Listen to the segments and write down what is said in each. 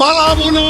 পালাবো না।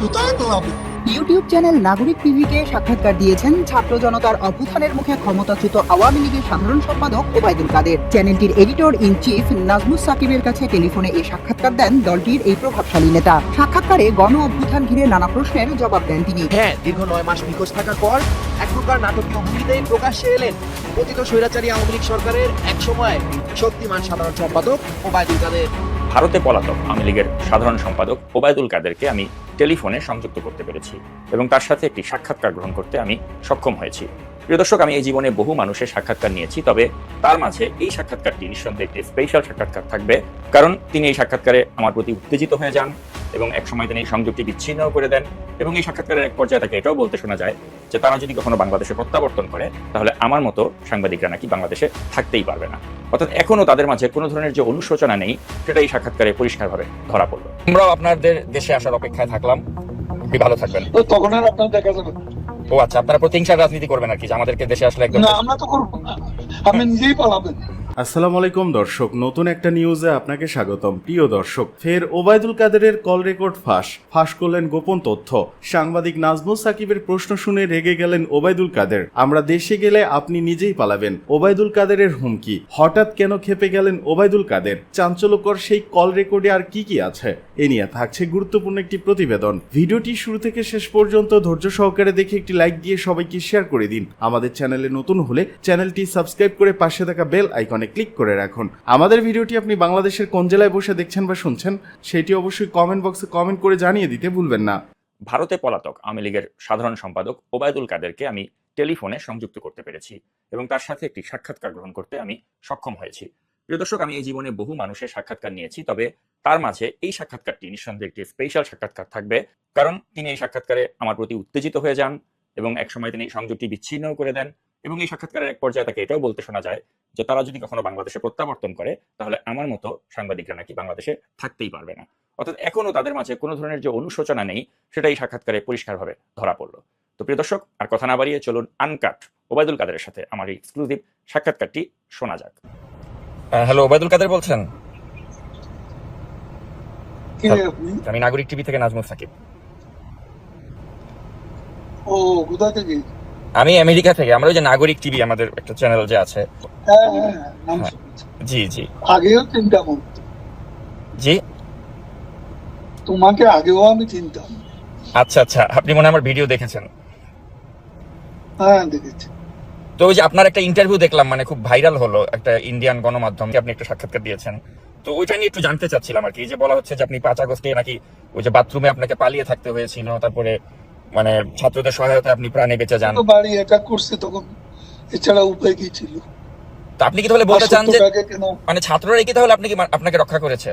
কোথায় পালাবো? ইউটিউব চ্যানেল নাগরিক টিভিকে সাক্ষাৎকার দিয়েছেন ছাত্র জনতার অভ্যুত্থানের মুখে ক্ষমতাচ্যুত আওয়ামী লীগের সাধারণ সম্পাদক ওবায়দুল কাদের। চ্যানেলটির এডিটর ইন চিফ নাজমুস সাকিবের কাছে টেলিফোনে এই সাক্ষাৎকার দেন দলটির এই প্রভাবশালী নেতা। সাক্ষাৎকারে গণ অভ্যুত্থান ঘিরে নানা প্রশ্নের জবাব দেন তিনি। হ্যাঁ দীর্ঘ নয় মাস নিখোঁজ থাকার পর এক প্রকার নাটকীয় ভঙ্গিতেই প্রকাশ্যে এলেন। অতীত স্বৈরাচারী আওয়ামী লীগ সরকারের এক সময় শক্তিমান সাধারণ সম্পাদক ওবায়দুল কাদের। ভারতে পলাতক আওয়ামী লীগের সাধারণ সম্পাদক ওবায়দুল কাদেরকে আমি টেলিফোনে সংযুক্ত করতে পেরেছি এবং তার সাথে একটি সাক্ষাৎকার গ্রহণ করতে আমি সক্ষম হয়েছি। প্রিয় দর্শক, আমি এই জীবনে বহু মানুষের সাক্ষাৎকার নিয়েছি, তবে তার মাঝে এই সাক্ষাৎকারটি নিঃসন্দেহে একটি স্পেশাল সাক্ষাৎকার থাকবে, কারণ তিনি এই সাক্ষাৎকারে আমার প্রতি উত্তেজিত হয়ে যান এবং একসময় তিনি সংযোগটি বিচ্ছিন্ন করে দেন এবং এই সাক্ষাৎকারের এক পর্যায়ে তাকে এটাও বলতে শোনা যায় যে তারা যদি কখনো বাংলাদেশে প্রত্যাবর্তন করে তাহলে আমার মতো সাংবাদিকরা নাকি বাংলাদেশে থাকতেই পারবে না। অর্থাৎ এখনও তাদের মাঝে কোনো ধরনের যে অনুশোচনা নেই সেটা এই সাক্ষাৎকারে পরিষ্কারভাবে ধরা পড়ল। আমরাও আপনাদের দেশে আসার অপেক্ষায় থাকলাম। আপনি ভালো থাকবেন। তখন আর আপনার দেখা যাবে ও আচ্ছা আপনারা প্রতিহিংসার রাজনীতি করবেন আর কি যে আমাদেরকে দেশে আসলে একদম না আমরা তো করব না। আপনি নিজেই পালাবেন আসসালামু আলাইকুম, দর্শক। নতুন একটা নিউজে আপনাকে স্বাগতম। প্রিয় দর্শক, ফের ওবায়দুল কাদেরের কল রেকর্ড ফাঁস। ফাঁস করলেন গোপন তথ্য। সাংবাদিক নাজমুল সাকিবের প্রশ্ন শুনে রেগে গেলেন ওবায়দুল কাদের। আমরা দেশে গেলে আপনি নিজেই পালাবেন। ওবায়দুল কাদেরের হুমকি। হঠাৎ কেন খেপে গেলেন ওবায়দুল কাদের? চাঞ্চল্যকর সেই কল রেকর্ডে আর কি কি আছে? এ নিয়ে থাকছে গুরুত্বপূর্ণ একটি প্রতিবেদন। ভিডিওটি শুরু থেকে শেষ পর্যন্ত ধৈর্য সহকারে দেখে একটি লাইক দিয়ে সবাইকে শেয়ার করে দিন। আমাদের চ্যানেলে নতুন হলে চ্যানেলটি সাবস্ক্রাইব করে পাশে থাকা বেল আইকনে ক্লিক করে রাখুন। আমাদের ভিডিওটি আপনি বাংলাদেশের কোন জেলায় বসে দেখছেন বা শুনছেন, সেটি অবশ্যই কমেন্ট বক্সে কমেন্ট করে জানিয়ে দিতে ভুলবেন না। ভারতে পলাতক আওয়ামী লীগের সাধারণ সম্পাদক ওবায়দুল কাদেরকে আমি টেলিফোনে সংযুক্ত করতে পেরেছি এবং তার সাথে একটি সাক্ষাৎকার গ্রহণ করতে আমি সক্ষম হয়েছি। প্রিয় দর্শক, আমি এই জীবনে বহু মানুষের সাক্ষাৎকার নিয়েছি, তবে তার মাঝে এই সাক্ষাৎকারটি নিঃসন্দেহে একটি স্পেশাল সাক্ষাৎকার থাকবে, কারণ তিনি এই সাক্ষাৎকারে আমার প্রতি উত্তেজিত হয়ে যান এবং একসময় তিনি সংযোগটি বিচ্ছিন্নও করে দেন। এবং এই সাক্ষাৎকারের এক পর্যায়ে তাকে এটাও বলতে শোনা যায় যে তারা যদি কখনো বাংলাদেশে প্রত্যাবর্তন করে তাহলে আমার মতো সাংবাদিকরা নাকি বাংলাদেশে থাকতেই পারবে না। অর্থাৎ এখনও তাদের মাঝে কোনো ধরনের যে অনুশোচনা নেই সেটা এই সাক্ষাৎকারে পরিষ্কারভাবে ধরা পড়ল। তো প্রিয় দর্শক আর কথা না বাড়িয়ে চলুন আনকাট ওবায়দুল কাদেরের সাথে আমার এই এক্সক্লুসিভ সাক্ষাৎকারটি শোনা যাক। হ্যালো ওবায়দুল কাদের বলছেন? আমি নাগরিক টিভি থেকে নাজমুল সাকিব। ও কোথা থেকে? আমি আমেরিকা থেকে আমরা ওই যে নাগরিক টিভি আমাদের একটা চ্যানেল যে আছে। হ্যাঁ হ্যাঁ হ্যাঁ। জি জি। আগেও চিন্তাম জি? তোমাকে আগেও আমি চিনতাম। আচ্ছা আচ্ছা আপনি মনে আমার ভিডিও দেখেছেন। হ্যাঁ দেখেছি। তো ওই যে আপনার একটা ইন্টারভিউ দেখলাম মানে খুব ভাইরাল হলো একটা ইন্ডিয়ান গণমাধ্যম আপনি একটা সাক্ষাৎকার দিয়েছেন। তো ওইটা নিয়ে একটু জানতে চাচ্ছিলাম আর কি যে বলা হচ্ছে যে আপনি পাঁচ আগস্টে নাকি ওই যে বাথরুমে আপনাকে পালিয়ে থাকতে হয়েছিল তারপরে মানে ছাত্রদের সহায়তায় আপনি প্রাণে বেঁচে যান। তো বাড়ি অ্যাটাক করছে তখন এছাড়া উপায় কি ছিল? তো আপনি কি তাহলে বলতে চান যে মানে ছাত্ররা কি তাহলে আপনাকে আপনাকে রক্ষা করেছে?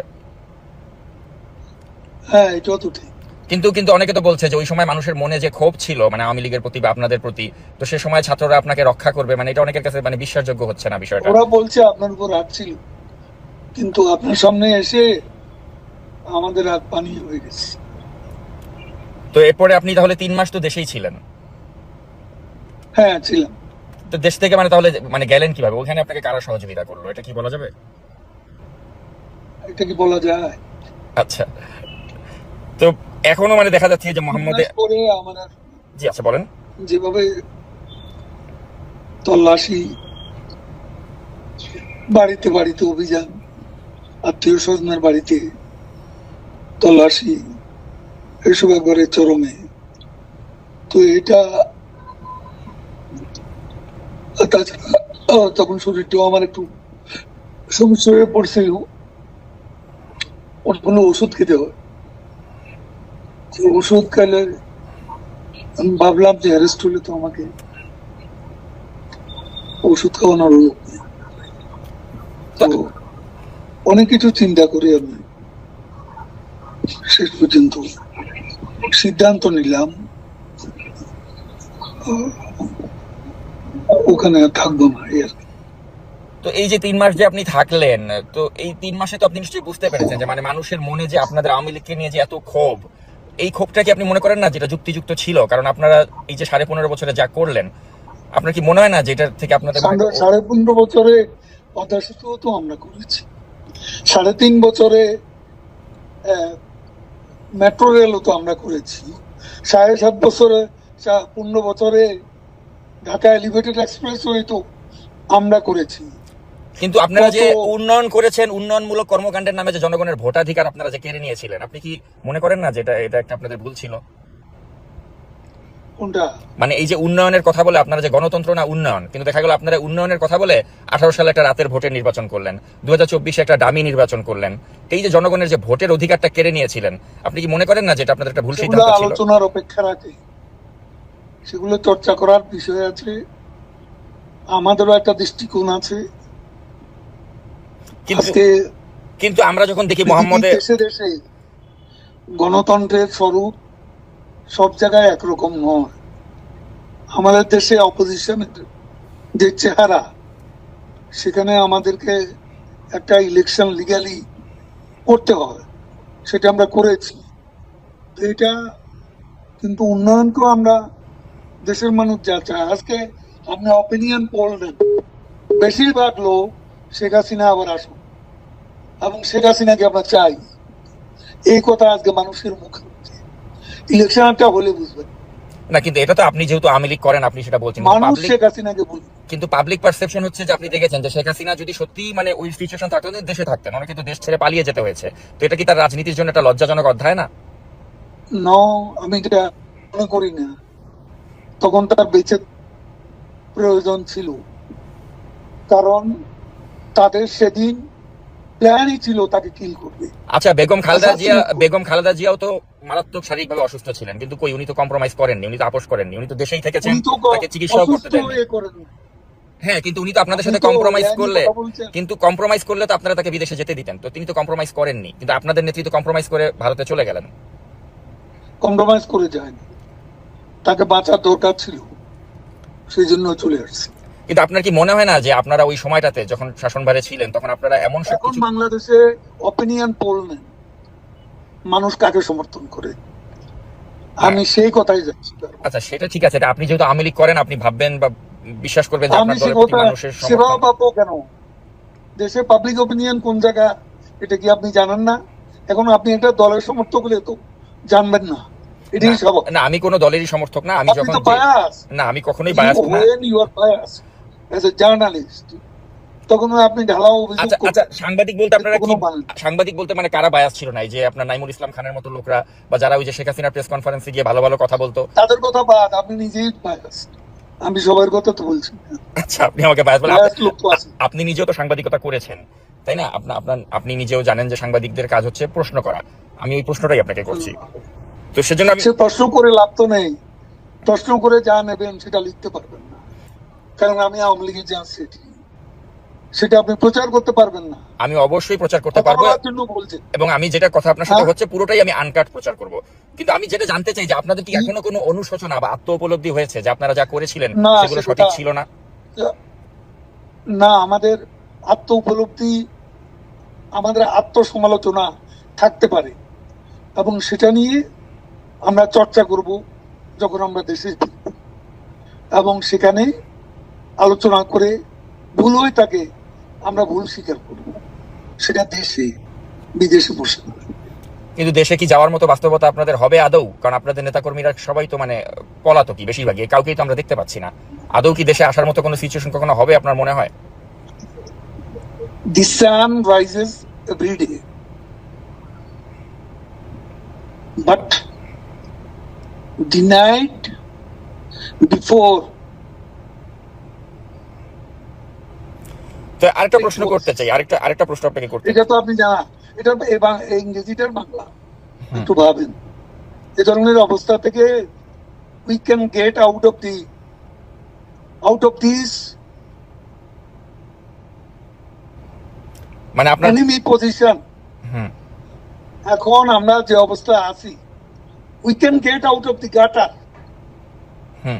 হ্যাঁ এটাও তো ঠিক। কিন্তু কিন্তু অনেকে তো বলছে যে ওই সময় মানুষের মনে যে ক্ষোভ ছিল মানে আওয়ামী লীগের প্রতি বা আপনাদের প্রতি তো সে সময় ছাত্ররা আপনাকে রক্ষা করবে মানে এটা অনেকের কাছে মানে বিশ্বাসযোগ্য হচ্ছে না বিষয়টা। ওরা বলছে আপনার উপর হাত ছিল কিন্তু আপনার সামনে এসে আমাদের হাত পানি হয়ে গেছে। তো এরপরে আপনি তাহলে তিন মাস তো দেশেই ছিলেন। হ্যাঁ ছিলাম। তো দেশ থেকে মানে তাহলে মানে গেলেন কীভাবে? ওখানে আপনাকে কারা সহযোগিতা করল? এটা কি বলা যাবে? এটা কি বলা যায়? আচ্ছা। তো এখনও মানে দেখা যাচ্ছে যে মোহাম্মদ জি আচ্ছা বলেন। যেভাবে তল্লাশি বাড়িতে বাড়িতে অভিযান আত্মীয় স্বজনের বাড়িতে তল্লাশি এসব একবারে চরমে। তো এটা তাছাড়া তখন শরীরটাও আমার একটু সমস্যা হয়ে পড়ছিল ওর কোনো ওষুধ খেতে হয়। ওষুধ খেলে আমি ভাবলাম যে অ্যারেস্ট হলে তো আমাকে ওষুধ খাওয়ানোর লোক তো অনেক কিছু চিন্তা করি আমি। শেষ পর্যন্ত। সিদ্ধান্ত নিলাম ওখানে থাকব না এই আর কি। তো এই যে তিন মাস যে আপনি থাকলেন তো এই তিন মাসে তো আপনি নিশ্চয়ই বুঝতে পেরেছেন যে মানে মানুষের মনে যে আপনাদের আওয়ামী লীগকে নিয়ে যে এত ক্ষোভ এই ক্ষোভটা কি আপনি মনে করেন না যেটা যুক্তিযুক্ত ছিল কারণ আপনারা এই যে সাড়ে পনেরো বছরে যা করলেন আপনার কি মনে হয় না যে এটার থেকে আপনাদের সাড়ে- পনেরো বছরে তো আমরা করেছি সাড়ে তিন বছরে মেট্রো রেলও তো আমরা করেছি। সাড়ে সাত বছরে পনেরো বছরে ঢাকা এলিভেটেড এক্সপ্রেস তো আমরা করেছি। কিন্তু আপনারা যে উন্নয়ন করেছেন উন্নয়নমূলক কর্মকাণ্ডের নামে যে জনগণের ভোটাধিকার আপনারা যে কেড়ে নিয়েছিলেন আপনি কি মনে করেন না যে এটা এটা একটা আপনাদের ভুল ছিল? কোনটা? মানে এই যে উন্নয়নের কথা বলে আপনারা যে গণতন্ত্র না উন্নয়ন কিন্তু দেখা গেল আপনারা উন্নয়নের কথা বলে আঠারো সালে একটা রাতের ভোটের নির্বাচন করলেন দু হাজার চব্বিশে একটা ডামি নির্বাচন করলেন এই যে জনগণের যে ভোটের অধিকারটা কেড়ে নিয়েছিলেন আপনি কি মনে করেন না যে এটা আপনাদের একটা ভুল সিদ্ধান্ত ছিল? আলোচনার অপেক্ষা রাখে সেগুলো চর্চা করার বিষয় আছে। আমাদেরও একটা দৃষ্টিকোণ আছে। কিন্তু কিন্তু আমরা যখন দেখি মোহাম্মদে পৃথিবীর দেশে দেশে গণতন্ত্রের স্বরূপ সব জায়গায় একরকম নয়। আমাদের দেশে অপোজিশনের যে চেহারা, সেখানে আমাদেরকে একটা ইলেকশন লিগালি করতে হয় সেটা আমরা করেছি। এটা কিন্তু উন্নয়নকেও আমরা দেশের মানুষ যা চায়। আজকে আপনি অপিনিয়ন পড়লেন বেশিরভাগ লোক শেখ হাসিনা আবার আসুন এবং শেখ হাসিনাকে আমরা চাই। এই কথা আজকে মানুষের মুখে। ইলেকশনটা হলে বুঝবেন না কিন্তু এটা তো আপনি যেহেতু আওয়ামী লীগ করেন আপনি সেটা বলছেন। মানুষ শেখ হাসিনাকে বলবে। কিন্তু পাবলিক পারসেপশন হচ্ছে যে আপনি দেখেছেন যে শেখ হাসিনা যদি সত্যি মানে ওই সিচুয়েশন থাকতো দেশে থাকতেন। অনেকে তো দেশ ছেড়ে পালিয়ে যেতে হয়েছে। তো এটা কি তার রাজনীতির জন্য একটা লজ্জাজনক অধ্যায় না? ন আমি এটা মনে করি না। তখন তার বেঁচে প্রয়োজন ছিল। কারণ তাদের সেদিন প্ল্যানই ছিল তাকে কিল করবে। আচ্ছা বেগম খালেদা জিয়া বেগম খালেদা জিয়াও তো মারাত্মক শারীরিকভাবে অসুস্থ ছিলেন কিন্তু কই উনি তো কম্প্রোমাইজ করেননি উনি তো আপোষ করেননি উনি তো দেশেই থেকেছেন তাকে চিকিৎসাও করতে হয়ে। হ্যাঁ কিন্তু উনি তো আপনাদের সাথে কম্প্রোমাইজ করলে কিন্তু কম্প্রোমাইজ করলে তো আপনারা তাকে বিদেশে যেতে দিতেন তো তিনি তো কম্প্রোমাইজ করেননি কিন্তু আপনাদের নেতৃত্ব কম্প্রোমাইজ করে ভারতে চলে গেলেন। কম্প্রোমাইজ করে যায়নি। তাকে বাঁচার দরকার ছিল সেই জন্য চলে আসছে। কিন্তু আপনার কি মনে হয় না যে আপনারা ওই সময়টাতে যখন শাসনভারে ছিলেন তখন আপনারা এমন এখন বাংলাদেশে অপিনিয়ন পোল নেন মানুষ কাকে সমর্থন করে? আমি সেই কথাই যাচ্ছি আচ্ছা সেটা ঠিক আছে। আপনি যেহেতু আওয়ামী লীগ করেন আপনি ভাববেন বা বিশ্বাস করবেন যে আপনার দলের প্রতি মানুষের সেবা পাবো কেন? দেশে পাবলিক অপিনিয়ন কোন জায়গা এটা কি আপনি জানেন না? এখন আপনি একটা দলের সমর্থক হলে তো জানবেন না। এটাই না, না আমি কোনো দলেরই সমর্থক না। আমি যখন বায়াস না আমি কখনোই বায়াস না। when you are as a journalist তখন আপনি ঢালাও অভিযোগ আচ্ছা আচ্ছা সাংবাদিক বলতে আপনারা কি। সাংবাদিক বলতে মানে কারা বায়াস ছিল না? যে আপনার নাইমুল ইসলাম খানের মতো লোকরা বা যারা ওই যে শেখ হাসিনার প্রেস কনফারেন্সে গিয়ে ভালো ভালো কথা বলতো। তাদের কথা বাদ আপনি নিজেই বায়াস আমি সবার কথা তো বলছি আচ্ছা আপনি আমাকে বায়াস বলেন। আপনি নিজেও তো সাংবাদিকতা করেছেন তাই না? আপনার আপনার আপনি নিজেও জানেন যে সাংবাদিকদের কাজ হচ্ছে প্রশ্ন করা। আমি ওই প্রশ্নটাই আপনাকে করছি। তো সেজন্য আমি প্রশ্ন করে লাভ তো নেই। প্রশ্ন করে যা নেবেন সেটা লিখতে পারবেন। কারণ আমি আওয়ামী লীগের যা সেটি সেটা আপনি প্রচার করতে পারবেন না। আমি অবশ্যই প্রচার করতে পারব। এবং আমি যেটা কথা আপনার সাথে হ্যাঁ। হচ্ছে পুরোটাই আমি আনকাট প্রচার করব। কিন্তু আমি যেটা জানতে চাই যে আপনাদের কি এখনও কোনো অনুশোচনা বা আত্ম উপলব্ধি হয়েছে যে আপনারা যা করেছিলেন সেগুলো সঠিক ছিল না? না আমাদের আত্ম উপলব্ধি আমাদের আত্মসমালোচনা থাকতে পারে। এবং সেটা নিয়ে আমরা চর্চা করব যখন আমরা দেশে এবং সেখানে আলোচনা করে ভুল হয়ে থাকে আমরা ভুল স্বীকার করব। সেটা দেশে বিদেশে বসে কিন্তু দেশে কি যাওয়ার মতো বাস্তবতা আপনাদের হবে আদৌ? কারণ আপনাদের নেতাকর্মীরা সবাই তো মানে পলাতকি বেশিরভাগই কাউকেই তো আমরা দেখতে পাচ্ছি না। আদৌ কি দেশে আসার মতো কোনো সিচুয়েশন কখনো হবে আপনার মনে হয়? The sun rises every day. But the night before তো আরেকটা প্রশ্ন করতে চাই আরেকটা আরেকটা প্রশ্ন আপনাকে করতে এটা তো আপনি জানা এটা এই ইংরেজিটার বাংলা। একটু ভাবেন। এ ধরনের অবস্থা থেকে we can get out of the out of this মানে আপনার এনিমি পজিশন হুম। এখন আমরা যে অবস্থা আছি we can get out of the gutter hmm.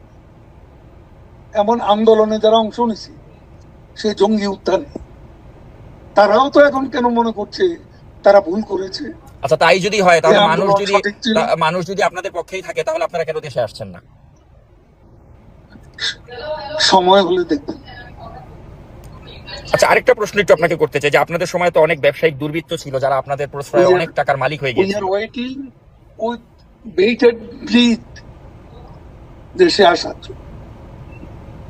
এমন আন্দোলনে যারা অংশ নিছে সেই জঙ্গি উত্থানে। তারাও তো এখন কেন মনে করছে তারা ভুল করেছে? আচ্ছা তাই যদি হয় তাহলে মানুষ যদি মানুষ যদি আপনাদের পক্ষেই থাকে তাহলে আপনারা কেন দেশে আসছেন না? সময় হলে দেখবেন। আচ্ছা আরেকটা প্রশ্ন একটু আপনাকে করতে চাই যে আপনাদের সময় তো অনেক ব্যবসায়িক দুর্বৃত্ত ছিল যারা আপনাদের প্রশ্রয়ে অনেক টাকার মালিক হয়ে are waiting with bated breath দেশে আসার জন্য।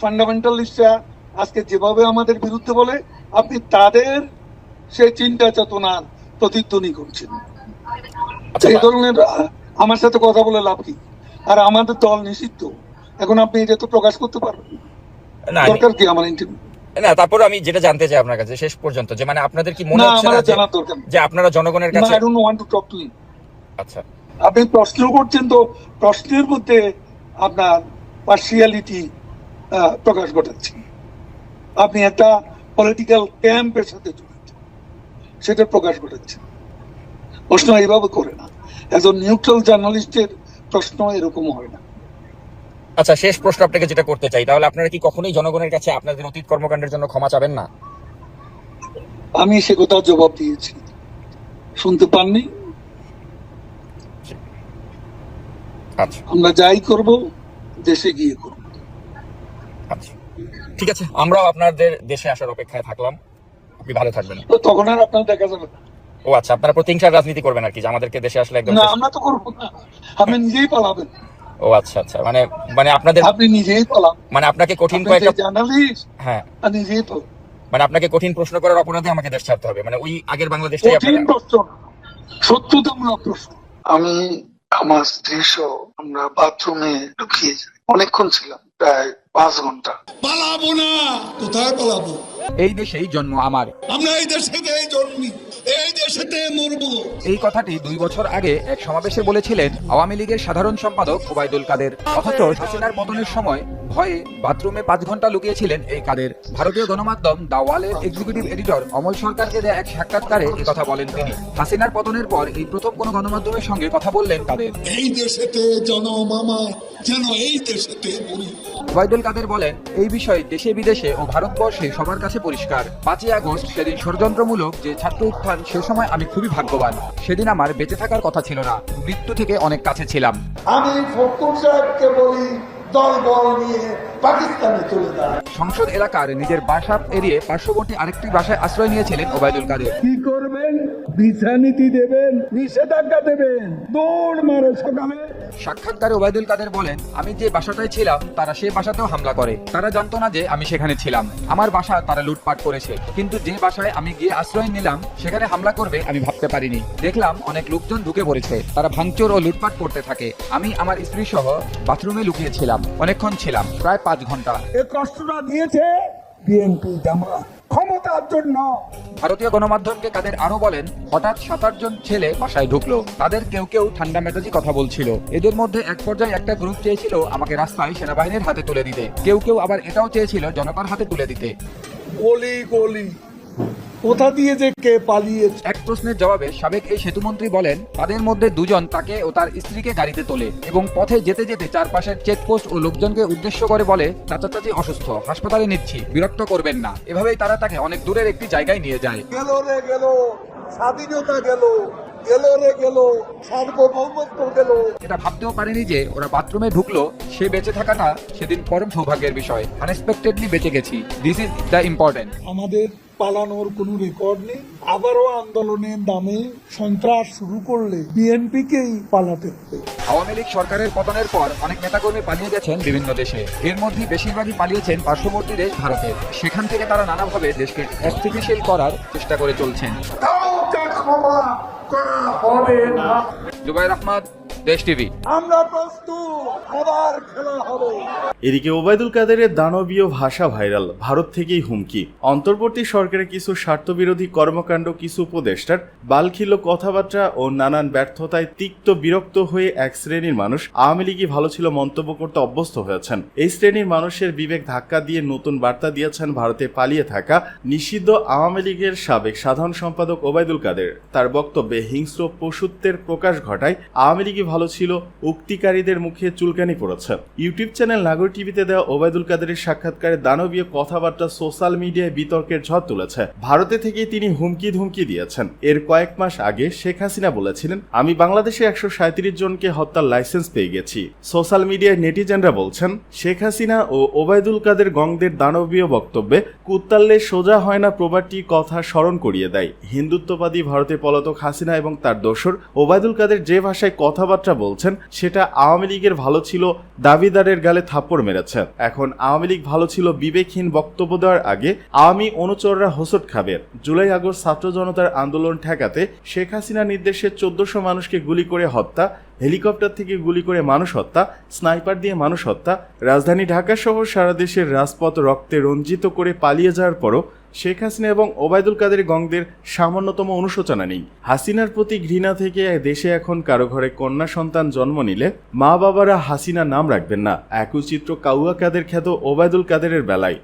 ফান্ডামেন্টালিস্টরা আজকে যেভাবে আমাদের বিরুদ্ধে বলে আপনি তাদের সেই চিন্তা চেতনার প্রতিধ্বনি করছেন। আচ্ছা এই ধরনের আমার সাথে কথা বলে লাভ কি? আর আমাদের দল নিষিদ্ধ। এখন আপনি এটা তো প্রকাশ করতে পারবেন। না দরকার কি আমার ইন্টারভিউ না তারপর আমি যেটা জানতে চাই আপনার কাছে শেষ পর্যন্ত যে মানে আপনাদের কি মনে হচ্ছে না যে- আপনারা জনগণের কাছে I don't want to talk to আচ্ছা। আপনি প্রশ্ন করছেন তো প্রশ্নের মধ্যে আপনার পার্সিয়ালিটি প্রকাশ ঘটাচ্ছেন আপনি একটা পলিটিক্যাল ক্যাম্পের সাথে জড়িত। সেটা প্রকাশ ঘটাচ্ছেন প্রশ্ন এইভাবে করে না। একজন নিউট্রাল জার্নালিস্টের প্রশ্ন এরকম হয় না। আচ্ছা শেষ প্রশ্ন আপনাকে যেটা করতে চাই তাহলে আপনারা কি কখনোই জনগণের কাছে আপনাদের অতীত কর্মকাণ্ডের জন্য ক্ষমা চাবেন না? আমি সে কথা জবাব দিয়েছি। শুনতে পাননি? আচ্ছা। আমরা যাই করব দেশে গিয়ে করব। ঠিক আছে আমরাও আপনাদের দেশে আসার অপেক্ষায় থাকলাম। আপনি ভালো থাকবেন। তো তখন আর আপনার দেখা যাবে ও আচ্ছা আপনারা প্রতিহিংসার রাজনীতি করবেন আর কি যে আমাদেরকে দেশে আসলে একদম না আমরা তো করব না। আপনি নিজেই পালাবেন। ও আচ্ছা আচ্ছা মানে মানে আপনাদের আপনি নিজেই পালাবেন মানে আপনাকে কঠিন কয়েকটা জার্নালিস্ট হ্যাঁ। নিজেই পালাবেন মানে আপনাকে কঠিন প্রশ্ন করার অপরাধে আমাকে দেশ ছাড়তে হবে। মানে ওই আগের বাংলাদেশটাই কঠিন আপনারা প্রশ্ন সত্যতামূলক প্রশ্ন। আমি আমার স্ত্রী সহ আমরা বাথরুমে ঢুকিয়ে যাই। অনেকক্ষণ ছিলাম প্রায় পাঁচ ঘণ্টা। পালাবো না কোথায় পালাবো? এই দেশেই জন্ম আমার। আমরা এই দেশেতে জন্মি এই দেশেতে মরবো। এই কথাটি দুই বছর আগে এক সমাবেশে বলেছিলেন আওয়ামী লীগের সাধারণ সম্পাদক ওবায়দুল কাদের। অথচ হাসিনার পতনের সময় ভয়ে বাথরুমে পাঁচ ঘণ্টা লুকিয়েছিলেন এই কাদের। ভারতীয় গণমাধ্যম দা ওয়ালের এক্সিকিউটিভ এডিটর অমল সরকারকে দেয়া এক সাক্ষাৎকারে এই কথা বলেন তিনি। হাসিনার পতনের পর এই প্রথম কোনো গণমাধ্যমের সঙ্গে কথা বললেন কাদের। এই দেশেতে জনম আমার যেন এই দেশেতে ওবায়দুল কাদের বলেন এই বিষয় দেশে বিদেশে ও ভারতবর্ষে সবার কাছে পরিষ্কার। পাঁচই আগস্ট সেদিন ষড়যন্ত্রমূলক যে ছাত্র উত্থান সে সময় আমি খুবই ভাগ্যবান। সেদিন আমার বেঁচে থাকার কথা ছিল না মৃত্যু থেকে অনেক কাছে ছিলাম। আমি ফখরুল সাহেবকে বলি সংসদ এলাকার নিজের বাসা এড়িয়ে পার্শ্ববর্তী আরেকটি বাসায় আশ্রয় নিয়েছিলেন ওবায়দুল কাদের। কি করবেন? ভিসা নীতি দেবেন নিষেধাজ্ঞা দেবেন দৌড় মারে সকালে। সাক্ষাৎকারে ওবায়দুল কাদের বলেন আমি যে বাসাটায় ছিলাম তারা সে বাসাতেও হামলা করে। তারা জানতো না যে আমি সেখানে ছিলাম। আমার বাসা তারা লুটপাট করেছে। কিন্তু যে বাসায় আমি গিয়ে আশ্রয় নিলাম সেখানে হামলা করবে আমি ভাবতে পারিনি। দেখলাম অনেক লোকজন ঢুকে পড়েছে। তারা ভাঙচুর ও লুটপাট করতে থাকে। আমি আমার স্ত্রী সহ বাথরুমে লুকিয়েছিলাম। অনেকক্ষণ ছিলাম প্রায় পাঁচ ঘণ্টা। এ কষ্টটা দিয়েছে বিএনপি জামাত। ক্ষমতার জন্য। ভারতীয় গণমাধ্যমকে কাদের আরও বলেন হঠাৎ সাত আটজন ছেলে বাসায় ঢুকলো। তাদের কেউ কেউ ঠান্ডা মেজাজি কথা বলছিল। এদের মধ্যে এক পর্যায়ে একটা গ্রুপ চেয়েছিল আমাকে রাস্তায় সেনাবাহিনীর হাতে তুলে দিতে। কেউ কেউ আবার এটাও চেয়েছিল জনতার হাতে তুলে দিতে। গলি গলি কোথা দিয়ে যে কে পালিয়েছে? এক প্রশ্নের জবাবে সাবেক এই সেতুমন্ত্রী বলেন তাদের মধ্যে দুজন তাকে ও তার স্ত্রীকে গাড়িতে তোলে এবং পথে যেতে যেতে চারপাশের চেকপোস্ট ও লোকজনকে উদ্দেশ্য করে বলে চাচা চাচি অসুস্থ হাসপাতালে নিচ্ছি বিরক্ত করবেন না। এভাবেই তারা তাকে অনেক দূরের একটি জায়গায় নিয়ে যায়। গেল রে গেল। স্বাধীনতা গেল। গেল রে গেল সার্বভৌমত্ব গেল। এটা ভাবতেও পারিনি যে ওরা বাথরুমে ঢুকলো সে বেঁচে থাকাটা সেদিন পরম সৌভাগ্যের বিষয়। আনএক্সপেক্টেডলি বেঁচে গেছি। দিস ইজ দ্য ইম্পর্টেন্ট আমাদের পালানোর কোনো রেকর্ড নেই। আবারও আন্দোলনের নামে সন্ত্রাস শুরু করলে বিএনপিকেই পালাতে হবে। আওয়ামী লীগ সরকারের পতনের পর অনেক নেতাকর্মী পালিয়ে গেছেন বিভিন্ন দেশে। এর মধ্যে বেশিরভাগই পালিয়েছেন পার্শ্ববর্তী দেশ ভারতের সেখান থেকে তারা নানাভাবে দেশকে অস্থিতিশীল করার চেষ্টা করে চলছেন। ক্ষমা করা হবে না। জুবাইর আহমদ দেশ টিভি। আমরা প্রস্তুত আবার খেলা হবে। এদিকে ওবায়দুল কাদেরের দানবীয় ভাষা ভাইরাল ভারত থেকেই হুমকি। অন্তর্বর্তী সরকারের কিছু স্বার্থবিরোধী কর্মকাণ্ড কিছু উপদেষ্টার বালখিল্য কথাবার্তা ও নানান ব্যর্থতায় তিক্ত বিরক্ত হয়ে এক শ্রেণির মানুষ আওয়ামী লীগই ভালো ছিল মন্তব্য করতে অভ্যস্ত হয়েছেন। এই শ্রেণির মানুষের বিবেক ধাক্কা দিয়ে নতুন বার্তা দিয়েছেন ভারতে পালিয়ে থাকা নিষিদ্ধ আওয়ামী লীগের সাবেক সাধারণ সম্পাদক ওবায়দুল কাদের। তার বক্তব্যে হিংস্র পশুত্বের প্রকাশ ঘটায় আওয়ামী লীগই ভালো ছিল, উক্তিকারীদের মুখে চুলকানি পড়েছে ইউটিউব চ্যানেল নাগর টিভিতে দেওয়া ওবায়দুল কাদেরের সাক্ষাৎকারে দানবীয় কথাবার্তা সোশ্যাল মিডিয়ায় বিতর্কের ঝড় তুলেছে। ভারতে থেকেই তিনি হুমকি ধুমকি দিয়েছেন। এর কয়েক মাস আগে শেখ হাসিনা বলেছিলেন, আমি বাংলাদেশে একশো সাঁত্রিশ জনকে হত্যার লাইসেন্স পেয়ে গেছি। সোশ্যাল মিডিয়ায় নেটিজেনরা বলছেন, শেখ হাসিনা ও ওবায়দুল কাদের গংদের দানবীয় বক্তব্যে কুত্তাল্লে সোজা হয় না, প্রবাদটি কথা স্মরণ করিয়ে দেয়। হিন্দুত্ববাদী ভারতে পলাতক হাসিনা এবং তার দোসর ওবায়দুল কাদের যে ভাষায় কথাবার্তা বলছেন, সেটা আওয়ামী লীগের ভালো ছিল, দাবিদারের গালে থাপ্পড় মেরেছে এখন আওয়ামী লীগ ভালো ছিল বিবেকহীন বক্তব্য দেওয়ার আগে আওয়ামী অনুচররা হোসট খাবে। জুলাই আগস্ট ছাত্র জনতার আন্দোলন ঠেকাতে শেখ হাসিনা নির্দেশে চোদ্দশো মানুষকে গুলি করে হত্যা হেলিকপ্টার থেকে গুলি করে মানুষ হত্যা, স্নাইপার দিয়ে মানুষ হত্যা, রাজধানী ঢাকা সহ সারা দেশের রাজপথ রক্তে রঞ্জিত করে পালিয়ে যাওয়ার পরও শেখ হাসিনা এবং ওবায়দুল কাদের গংদের সামান্যতম অনুশোচনা নেই। হাসিনার প্রতি ঘৃণা থেকে দেশে এখন কারও ঘরে কন্যা সন্তান জন্ম নিলে মা বাবারা হাসিনা নাম রাখবেন না। একই চিত্র কাউয়া কাদের খ্যাত ওবায়দুল কাদেরের বেলায়।